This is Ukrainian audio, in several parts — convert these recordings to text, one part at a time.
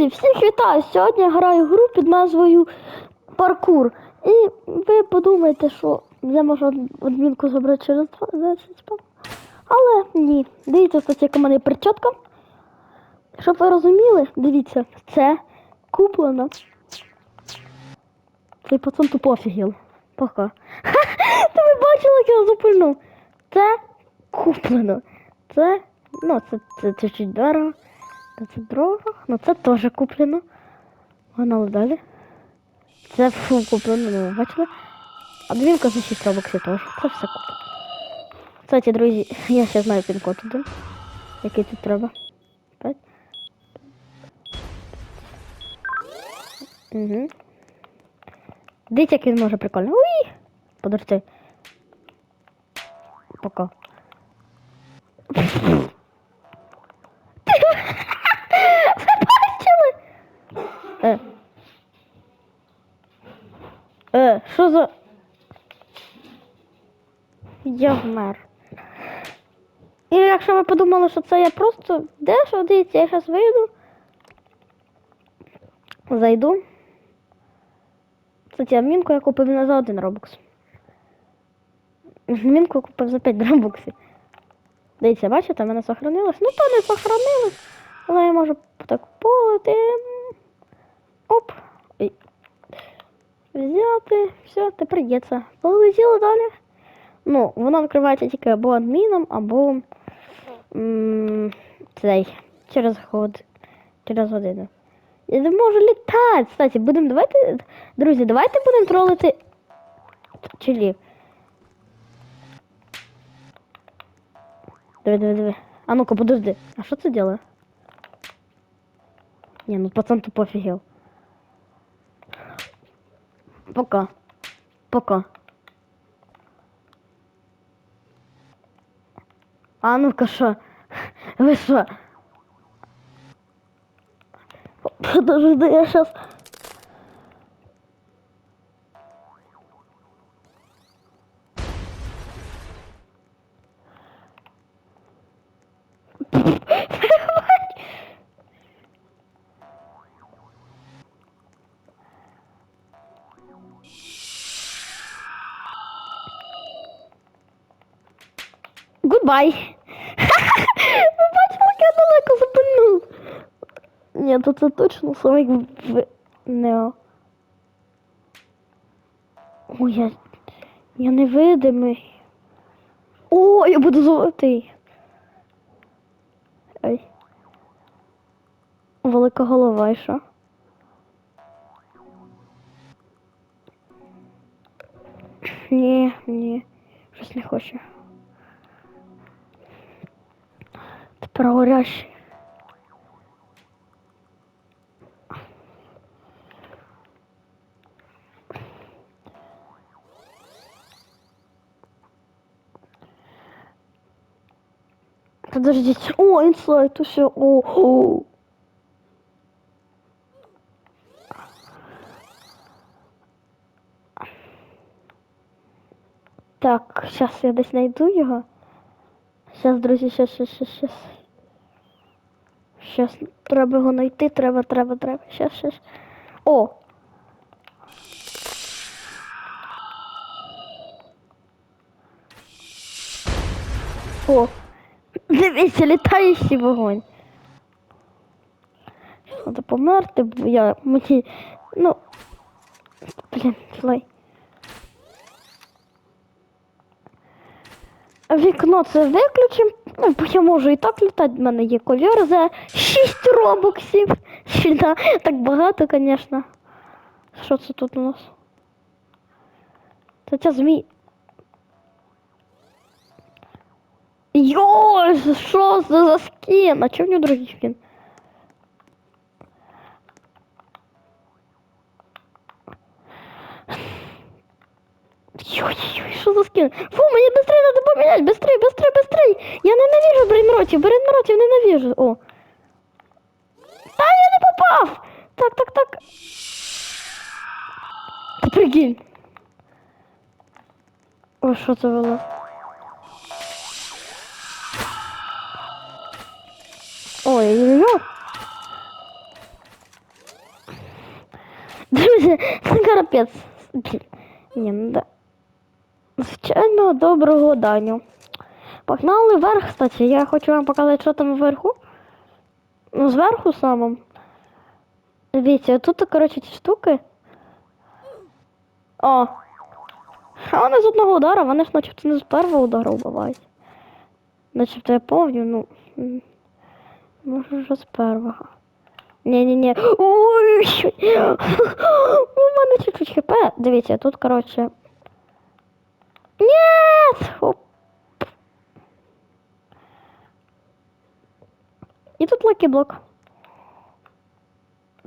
Друзі, всіх вітаю! Сьогодні я граю гру під назвою Паркур. І ви подумаєте, що я можу адмінку забрати через 20 спам. Але ні. Дивіться, кстати, яка в мене перчатка. Щоб ви розуміли, дивіться, це куплено. Цей пацан тупо офігел. Пока. Ти ви бачили, як я запульнув? Це куплено. Це, ну, це чуть-чуть дорого. Та Це дорого, ну це теж куплено. Погнали далі. Це фу куплено, ну бачили? А двінка за 6 робоксів теж. Це все куплено. Кстати, друзі, я ще знаю пін-код один. Який тут треба. П'ять. Угу. Дивіться, як він може прикольно. Уй! Подожди. Пока. Що за. Я вмер. І якщо ви подумали, що це я просто дещо, дивіться, я зараз вийду. Зайду. Кстати, а мінку я купив не за один робокс. Мінку я купив за 5 робоксів. Дивіться, бачите, мене сохранилось. Ну, то не сохранилось. Але я можу так полити. Оп. Взяти. Все, тепер є це. Полетіло далі. Ну, воно відкривається тільки або адміном, або м, цей. Через год. Через годину. Я не можу літати. Кстати, будемо давайте. Друзі, давайте будемо тролити чилів. Диви, диви, диви. А ну-ка, подожди. А що це делає? Не, ну пацан тупо офигел. Пока. Пока. А ну-ка, шо? Вы шо? Подожди, я сейчас... Гудбай. Ви бачили, як я далеко запинув. Ні, то це точно саме в Нео. Ой, я, я невидимий. О, я буду золотий. Ой. Велика голова і що? Ні, ні, щось не хочу. Тепер горящий. Подождите. О, инсайт, все. О, о. Так, сейчас я десь найду його. Сейчас, друзі, сейчас, сейчас, сейчас. Сейчас треба його знайти, треба, треба, треба. Сейчас, сейчас. О! О! Дивіться, літаючий вогонь. Треба померти, бо я мені. Ну. Блін, флай. Вікно це виключимо. Ну, бо я можу і так літати, в мене є ковер за 6 робоксів. Да, так багато, звісно. Що це тут у нас? Це ця змій. Йо, що це за скін? А чого в нього другий скін? Ой-ой-ой, що за скін? Фу, мені быстрее надо помінять, быстрее, быстрее, быстрее. Я ненавижу брейнротів, брейнротів ненавижу. О. Та я не попав! Так, так, так. Ти прикинь. О, що це було? Ой, я не знаю. Друзі, це капець. Ні, ну да. Звичайно, доброго даню. Погнали вверх, кстати. Я хочу вам показати, що там вверху. Ну, зверху самом. Дивіться, тут, коротше, ці штуки. О! А вони з одного удара, вони ж начебто не з першого удара вбивають. Начебто я помню, ну. Може вже з першого. Ні-ні-ні. Ой, у мене чуть-чуть хп. Дивіться, тут, коротше. Ні! Оп. І тут лакі-блок.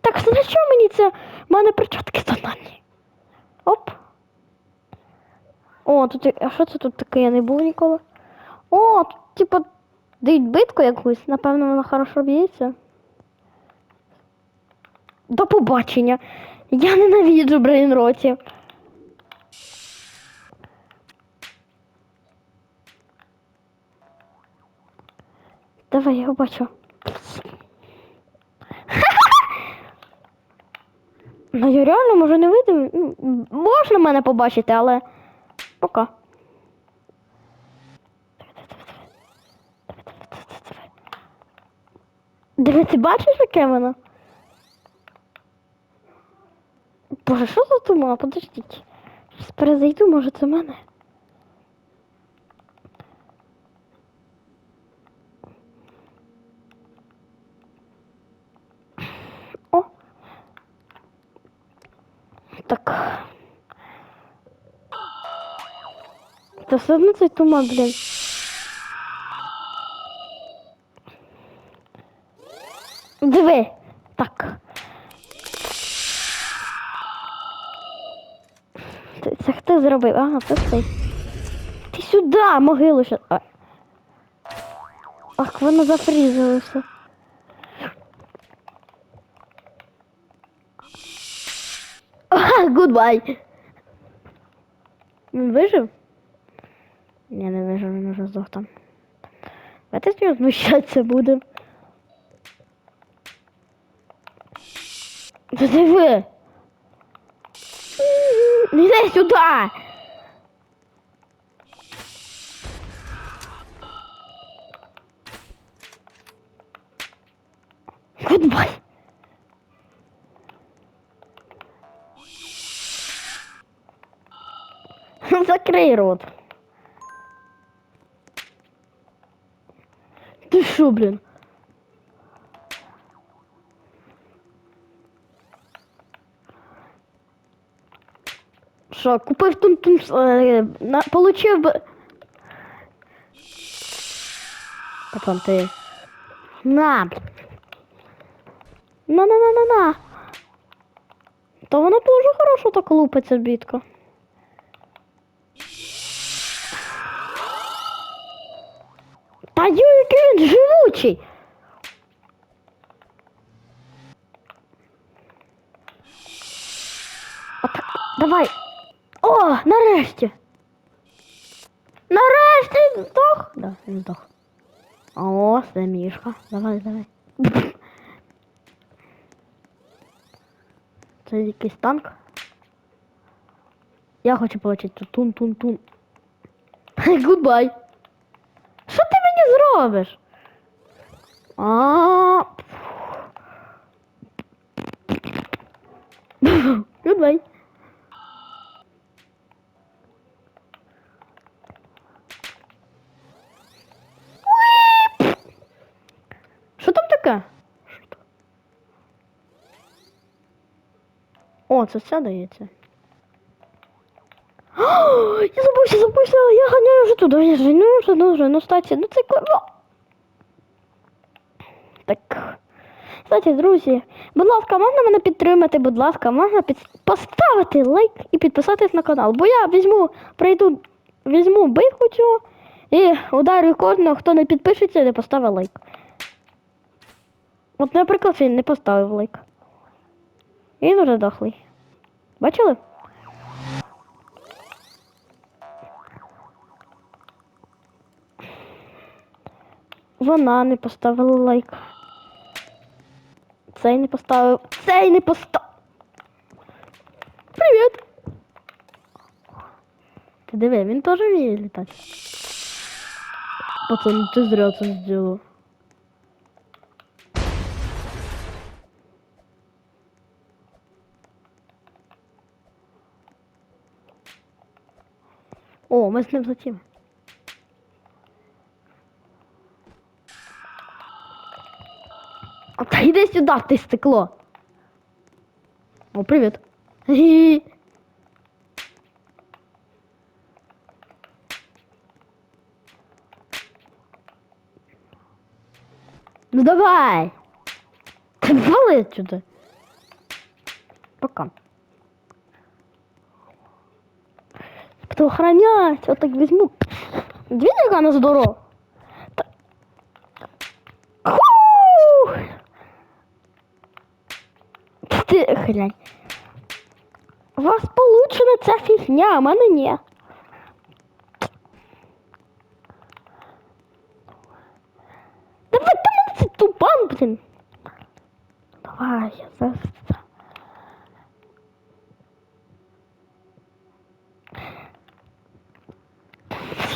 Так, на що мені це? У мене перчатки тональні. Оп. О, тут. А що це тут таке? Я не був ніколи. О, тут, типа, дають битку якусь. Напевно, вона хорошо б'ється. До побачення. Я ненавиджу брейнротів. Давай, я його бачу. Ну я реально може не. Ну, Можна мене побачити, але пока. Диви, ти бачиш, яке воно? Боже, що за тума? Подождіть. Щас перезайду, може це мене. Так. Та все одно цей тума, блін. Диви. Так. Це, це хто зробив? Ага, це цей. Ти сюди, могилу ще. Ах, воно зафрізалося. Ага, гудбай. Він вижив? Ні, не вижив, він уже здох там. Давайте з нього знущатися будемо. Та диви! Не йди сюди! Гудбай! Закрий рот. Ти що, блін? Що, купив тун-тун, е, на, получив би... Потом ти... На. На-на-на-на-на. Та вона дуже хорошо так лупиться, бітка. Та ю, який живучий. Отак, давай. О, нарешті. Нарешті здох. Да, він. О, це мішка. Давай, давай. Це якийсь танк. Я хочу получити тун-тун-тун. Гудбай. Що ти мені зробиш? А. Гудбай. Що там таке? О, це все дається. Я забувся, забувся, я ганяю вже туди, я женю, вже, ну, вже, ну, статі, ну це кого? Так. Кстати, друзі, будь ласка, можна мене підтримати, будь ласка, можна під... поставити лайк і підписатись на канал. Бо я візьму, прийду, візьму битву цю і ударю кожного, хто не підпишеться не поставить лайк. От, наприклад, він не поставив лайк. Він уже дохлий. Бачили? Вона не поставила лайк. Цей не поставив. Цей не поставив. Привіт! Ти диви, він теж вміє літати. Пацан, ну ти зря це зробив. О, ми з ним затім. А та йди сюди, стекло. О, привіт. Гі. Ну давай. Ти вали сюди. Пока. Буду охранять. Вот так возьму. Две яка на здоров. Та- Ху! Ти глянь. У вас получена ця фігня, а мене ні. Давай, там це тупан, блін. Давай, я зараз.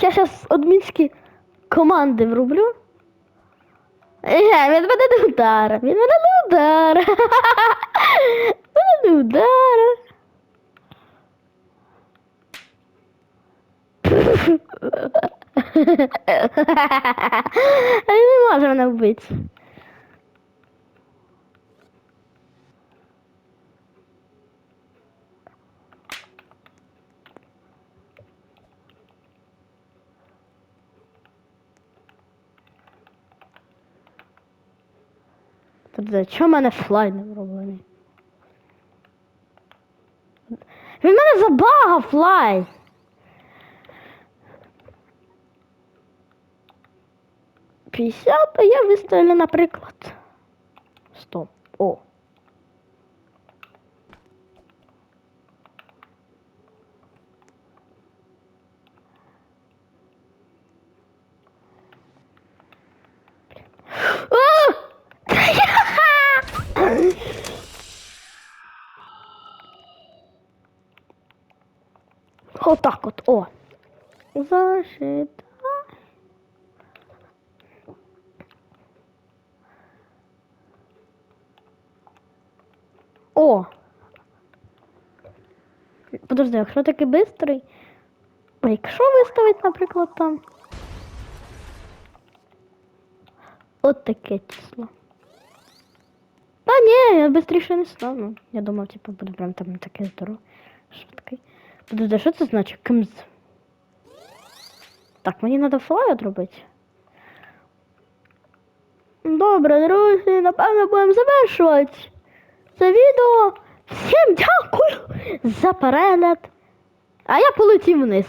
Я зараз адмінські команди врублю. Е, він мене не ударив. Він мене не ударив. Мене не ударив. А він не може мене вбити. Тобто, мене флай не вроблений? Він мене забагав флай. П'ятдесят, а я виставлю, наприклад. Сто. О. А! Отак от, о. Зашита. О! Подожди, якщо такий бистрий. А якщо виставить, наприклад, там. От таке число. Та ні, я швидше не стану. Я думав, типу, буде прям там таке здорове. Швидкий. Подожди, що це значить? Кимз? Так, мені треба флай отробити. Добре, друзі, напевно будемо завершувати це відео. Всім дякую за перегляд. А я полетів вниз.